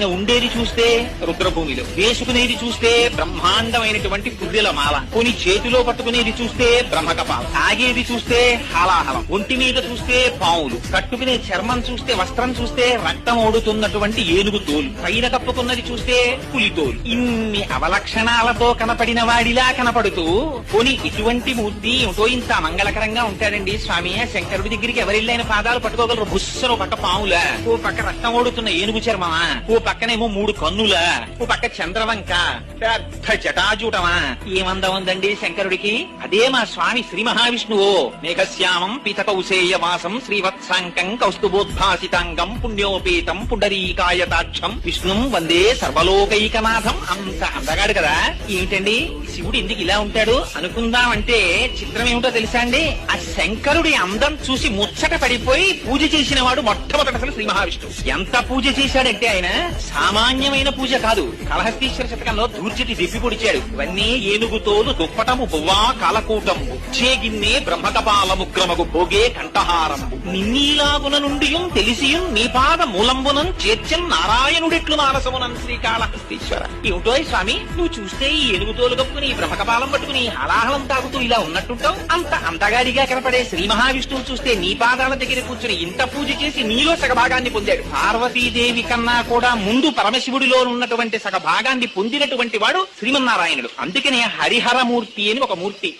ఆయన ఉండేది చూస్తే రుద్రభూమిలో వేసుకునేది చూస్తే బ్రహ్మాండమైనటువంటి పుర్రెల మాల కొని చేతిలో పట్టుకునేది చూస్తే బ్రహ్మకపాల తాగేది చూస్తే హాలాహలం ఒంటి మీద చూస్తే పావులు కట్టుకునే చర్మం చూస్తే వస్త్రం చూస్తే రక్తం ఓడుతున్నటువంటి ఏనుగు తోలు పైన కప్పుకున్నది చూస్తే పులి తోలు. ఇన్ని అవలక్షణాలతో కనపడిన వాడిలా కనపడుతూ కొని ఇటువంటి మూర్తి ఏమిటో ఇంత మంగళకరంగా ఉంటాడండి స్వామి. శంకరుడి దగ్గరికి ఎవరిల్లైన పాదాలు పట్టుకోగలరు? బుస్సను పక్క పావులా ఓ పక్క రక్తం ఓడుతున్న ఏనుగు చర్మమా? ఓ పక్కనేమో మూడు కన్నులా. ఓ పక్క చంద్రవంక. పెద్ద జటాజూటమా. ఏమందం ఉందండి శంకరుడికి? అదే మా స్వామి శ్రీ మహావిష్ణువు. మేఘశ్యామం పితకౌసేయ వాసం శ్రీవత్సాంకం కౌస్తుభోద్భాసితాంగం పుణ్యోపేతం పుండరీకాయతాక్షం విష్ణుం వందే సర్వలోకైకనాథం. అంత అందగాడు కదా. ఏంటండి? శివుడు ఎందుకు ఇలా ఉంటాడు? అనుకుందామంటే చిత్రం ఏమిటో తెలుసా అండి? ఆ శంకరుడి అందం చూసి ముచ్చట పడిపోయి పూజ చేసిన వాడు మొట్టమొదటి అసలు శ్రీ మహావిష్ణువు ఎంత పూజ చేశాడంటే ఆయన సామాన్యమైన పూజ కాదు. కలహస్తీశ్వర శతకంలో దూర్చిటి దిప్పి పొడిచాడు. ఇవన్నీ ఏనుగుతోలు దుప్పటము బువ్వా కాలకూటంబు. చేగిన్నే బ్రహ్మకపాలముగ్రమగు భోగే కంఠహారంబు. నిన్నీలాగున నుండి తెలిసియుం నీ పాద మూలంబునం చేర్చం నారాయణుడిట్లు మానసమునం శ్రీకాళహస్తీశ్వర. ఏమిటో స్వామి? నువ్వు చూస్తే ఈ ఏనుగుతోలు కప్పు పట్టుకుని బ్రహ్మకపాలం పట్టుకుని హలాహలం తాగుతూ ఇలా ఉన్నట్టుంటావు? అంత అంతగాడిగా కనపడే శ్రీ మహావిష్ణువు చూస్తే నీ పాదాల దగ్గర కూర్చుని ఇంత పూజ చేసి నీలో సగభాగాన్ని పొందాడు. పార్వతీదేవి కన్నా కూడా ముందు పరమశివుడిలో ఉన్నటువంటి సగభాగాన్ని పొందినటువంటి వాడు శ్రీమన్నారాయణుడు. అందుకనే హరిహరమూర్తి అని ఒక మూర్తి.